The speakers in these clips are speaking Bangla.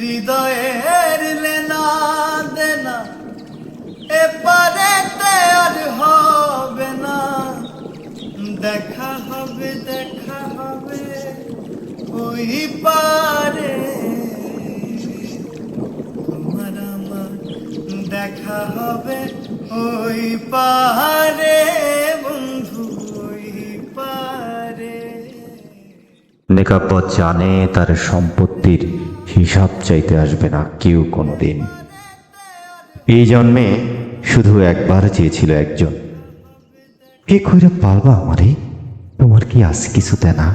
হৃদয়ের লেনা দেনা, এপারেতে আর হবে না। দেখা হবে দেখা হবে, ওই পারে। তোমার দেখা হবে, ওই পারে নেকাব্বত জানে তার সম্পত্তির হিসাব চাইতে আসবে না কেউ কোনোদিন। এই জন্মে শুধু একবার চেয়েছিল একজন। কে কইরা পালবা আমারে? তোমার কি আজ কিছু না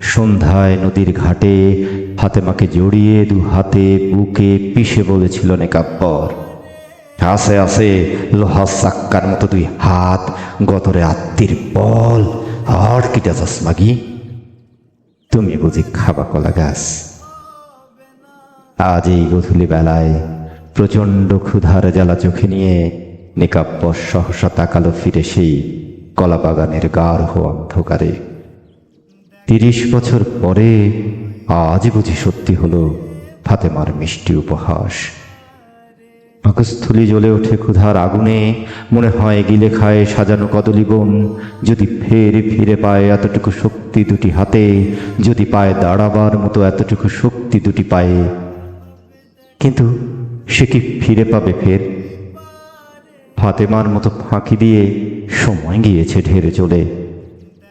সন্ধ্যায় নদীর ঘাটে ফাতেমাকে জড়িয়ে দু হাতে বুকে পিষে বলেছিল নেকাব্বর, আসে আসে, লোহা সাক্কার মতো দুই হাত গতরে আত্মীর বল, আর কিটা চশমাগি তুমি বুঝি খাবা কলা গাছ। আজ এই গধুলি বেলায় প্রচণ্ড ক্ষুধার জ্বালা চোখে নিয়ে নিকাব্য সহসা তাকালো ফিরে সেই কলা বাগানের গাঢ় অন্ধকারে। তিরিশ বছর পরে আজ বুঝি সত্যি হলো ফাতেমার মিষ্টি উপহাস। পাকস্থলী জ্বলে ওঠে ক্ষুধার আগুনে। মনে হয় গিলে খায় সাজানো কদলি বন যদি ফের ফিরে পায় এতটুকু শক্তি দুটি হাতে, যদি পায় দাঁড়াবার মতো এতটুকু শক্তি দুটি পায়ে। কিন্তু সে কি ফিরে পাবে ফের? ফাতেমার মতো ফাঁকি দিয়ে সময় গিয়েছে ঢেরে চলে।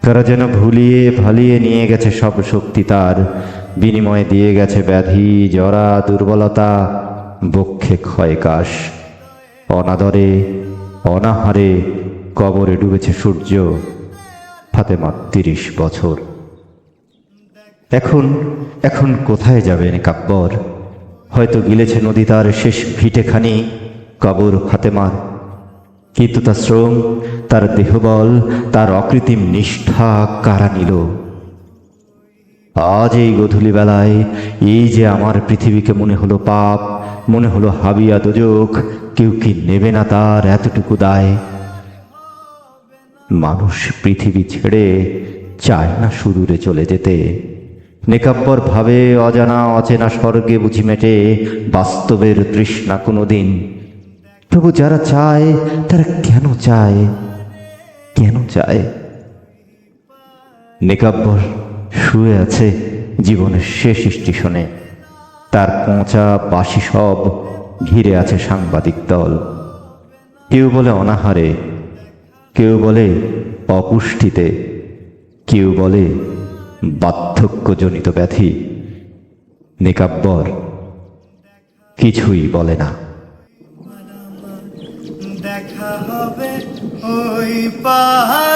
তারা যেন ভুলিয়ে ভালিয়ে নিয়ে গেছে সব শক্তি তার। বিনিময়ে দিয়ে গেছে ব্যাধি, জরা, দুর্বলতা বক্ষে ক্ষয়কাশ অনাদরে, অনাহারে কবরে ডুবেছে সূর্য। ফাতেমা তিরিশ বছর। এখন এখন কোথায় যাবেন কাব্বর হয়তো গিলেছে নদী তার শেষ ভিটেখানি। কবর ফাতেমার। কিন্তু তার শ্রম, তার দেহবল, তার অকৃত্রিম নিষ্ঠা কারা নিল? আজ এই গধূলি বেলায় এই যে আমার পৃথিবীকে মনে হলো পাপ, মনে হলো হাবিয়া দোজক, কেউ কি নেবে না তার এতটুকু দায়? মানুষ পৃথিবী ছেড়ে চায় না সুদূরে চলে যেতে। নেকাব্বর ভাবে অজানা, অচেনা স্বর্গে বুঝি মেটে বাস্তবের তৃষ্ণা কোনোদিন। তবু যারা চায়, তারা কেন চায়? কেন চায়? নেকাব্বর শুয়ে আছে জীবনের শেষ স্টেশনে। তার পচা বাসি সব ঘিরে আছে সাংবাদিক দল। কেউ বলে অনাহারে, কেউ বলে অপুষ্টিতে, কেউ বলে বার্ধক্যজনিত ব্যাধি। নিকাব্বর কিছুই বলে না। দেখা হবে ওই পাহাড়ে